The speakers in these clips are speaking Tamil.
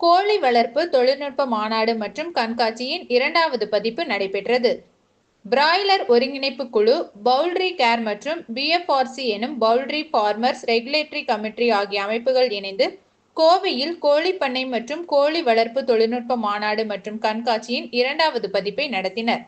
கோழி வளர்ப்பு தொழில்நுட்ப மாநாடு மற்றும் கண்காட்சியின் இரண்டாவது பதிப்பு நடைபெற்றது. பிராய்லர் ஒருங்கிணைப்பு குழு பவுல்ட்ரி கேர் மற்றும் பிஎஃப்ஆர்சி எனும் பவுல்ட்ரி ஃபார்மர்ஸ் ரெகுலேட்டரி கமிட்டி ஆகிய அமைப்புகள் இணைந்து கோவையில் கோழி பண்ணை மற்றும் கோழி வளர்ப்பு தொழில்நுட்ப மாநாடு மற்றும் கண்காட்சியின் இரண்டாவது பதிப்பை நடத்தினர்.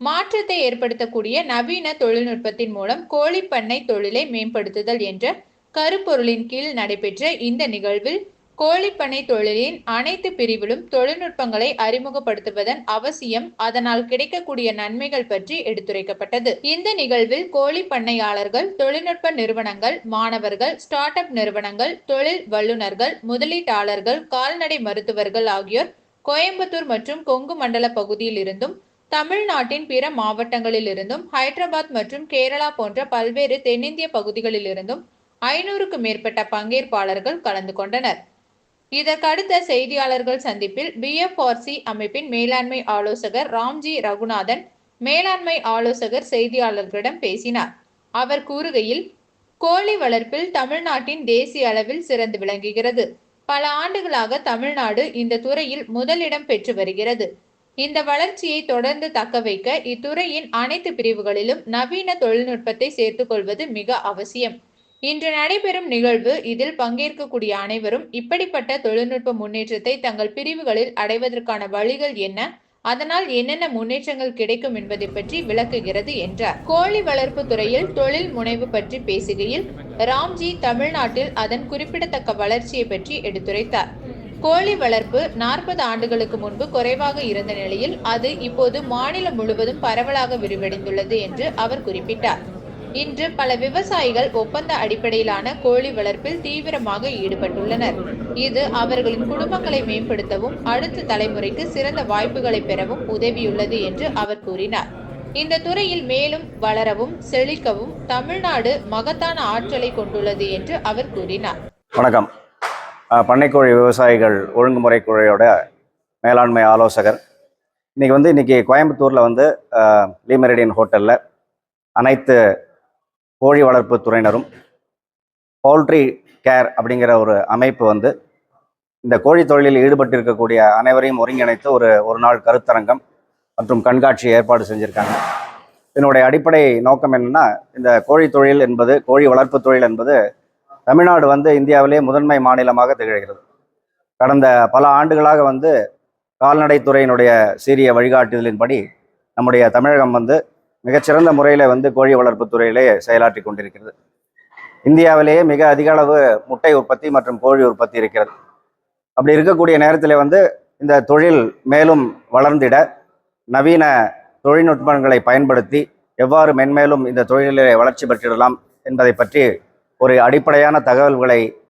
மாற்றத்தை ஏற்படுத்தக்கூடிய நவீன தொழில்நுட்பத்தின் மூலம் கோழி பண்ணை தொழிலை மேம்படுத்துதல் என்ற கருப்பொருளின் கீழ் நடைபெற்ற இந்த நிகழ்வில் கோழிப்பண்ணை தொழிலின் அனைத்து பிரிவிலும் தொழில்நுட்பங்களை அறிமுகப்படுத்துவதன் அவசியம் அதனால் கிடைக்கக்கூடிய நன்மைகள் பற்றி எடுத்துரைக்கப்பட்டது. இந்த நிகழ்வில் கோழி பண்ணையாளர்கள் தொழில்நுட்ப நிறுவனங்கள் மாணவர்கள் ஸ்டார்ட் அப் நிறுவனங்கள் தொழில் வல்லுநர்கள் முதலீட்டாளர்கள் கால்நடை மருத்துவர்கள் ஆகியோர் கோயம்புத்தூர் மற்றும் கொங்கு மண்டல பகுதியில் இருந்தும் தமிழ்நாட்டின் பிற மாவட்டங்களில் இருந்தும் ஹைதராபாத் மற்றும் கேரளா போன்ற பல்வேறு தென்னிந்திய பகுதிகளில் இருந்தும் ஐநூறுக்கு மேற்பட்ட பங்கேற்பாளர்கள் கலந்து கொண்டனர். இதற்கடுத்த செய்தியாளர்கள் சந்திப்பில் பிஎஃப்ஆர்சி அமைப்பின் மேலாண்மை ஆலோசகர் ராம்ஜி ரகுநாதன் மேலாண்மை ஆலோசகர் செய்தியாளர்களிடம் பேசினார். அவர் கூறுகையில் கோழி வளர்ப்பில் தமிழ்நாட்டின் தேசிய அளவில் சிறந்து விளங்குகிறது. பல ஆண்டுகளாக தமிழ்நாடு இந்த துறையில் முதலிடம் பெற்று வருகிறது. இந்த வளர்ச்சியை தொடர்ந்து தக்க வைக்க இத்துறையின் அனைத்து பிரிவுகளிலும் நவீன தொழில்நுட்பத்தை சேர்த்துக் கொள்வது மிக அவசியம். இன்று நடைபெறும் நிகழ்வு இதில் பங்கேற்கக்கூடிய அனைவரும் இப்படிப்பட்ட தொழில்நுட்ப முன்னேற்றத்தை தங்கள் பிரிவுகளில் அடைவதற்கான வழிகள் என்ன? அதனால் என்னென்ன முன்னேற்றங்கள் கிடைக்கும் என்பதை பற்றி விளக்குகிறது என்றார். கோழி வளர்ப்பு துறையில் தொழில் முனைவு பற்றி பேசுகையில் ராம்ஜி தமிழ்நாட்டில் அதன் குறிப்பிடத்தக்க வளர்ச்சியை பற்றி எடுத்துரைத்தார். கோழி வளர்ப்பு நாற்பது ஆண்டுகளுக்கு முன்பு குறைவாக இருந்த நிலையில் அது இப்போது மாநிலம் முழுவதும் பரவலாக விரிவடைந்துள்ளது என்று அவர் குறிப்பிட்டார். இன்று பல விவசாயிகள் ஒப்பந்த அடிப்படையிலான கோழி வளர்ப்பில் தீவிரமாக ஈடுபட்டுள்ளனர். இது அவர்களின் குடும்பங்களை மேம்படுத்தவும் அடுத்த தலைமுறைக்கு சிறந்த வாய்ப்புகளை பெறவும் உதவியுள்ளது என்று அவர் கூறினார். இந்த துறையில் மேலும் வளரவும் செழிக்கவும் தமிழ்நாடு மகத்தான ஆற்றலை கொண்டுள்ளது என்று அவர் கூறினார். வணக்கம். பண்ணைக்கோழி விவசாயிகள் ஒழுங்குமுறை குழுவோட மேலாண்மை ஆலோசகர். இன்றைக்கி வந்து இன்றைக்கி கோயம்புத்தூரில் வந்து அஹ், ஹோட்டலில் அனைத்து கோழி வளர்ப்பு துறையினரும் பவுல்ட்ரி கேர் அப்படிங்கிற ஒரு அமைப்பு வந்து இந்த கோழி தொழிலில் ஈடுபட்டு இருக்கக்கூடிய அனைவரையும் ஒருங்கிணைத்து ஒரு ஒரு நாள் கருத்தரங்கம் மற்றும் கண்காட்சி ஏற்பாடு செஞ்சுருக்காங்க. இதனுடைய அடிப்படை நோக்கம் என்னன்னா இந்த கோழி தொழில் என்பது கோழி வளர்ப்பு தொழில் என்பது தமிழ்நாடு வந்து இந்தியாவிலே முதன்மை மாநிலமாக திகழ்கிறது. கடந்த பல ஆண்டுகளாக வந்து கால்நடைத்துறையினுடைய சீரிய வழிகாட்டுதலின்படி நம்முடைய தமிழகம் வந்து மிகச்சிறந்த முறையில் வந்து கோழி வளர்ப்பு துறையிலே செயலாற்றி கொண்டிருக்கிறது. இந்தியாவிலேயே மிக அதிக அளவு முட்டை உற்பத்தி மற்றும் கோழி உற்பத்தி இருக்கிறது. அப்படி இருக்கக்கூடிய நேரத்தில் வந்து இந்த தொழில் மேலும் வளர்ந்திட நவீன தொழில்நுட்பங்களை பயன்படுத்தி எவ்வாறு மென்மேலும் இந்த தொழிலிலே வளர்ச்சி பெற்றிடலாம் என்பதை பற்றி ஒரு அடிப்படையான தகவல்களை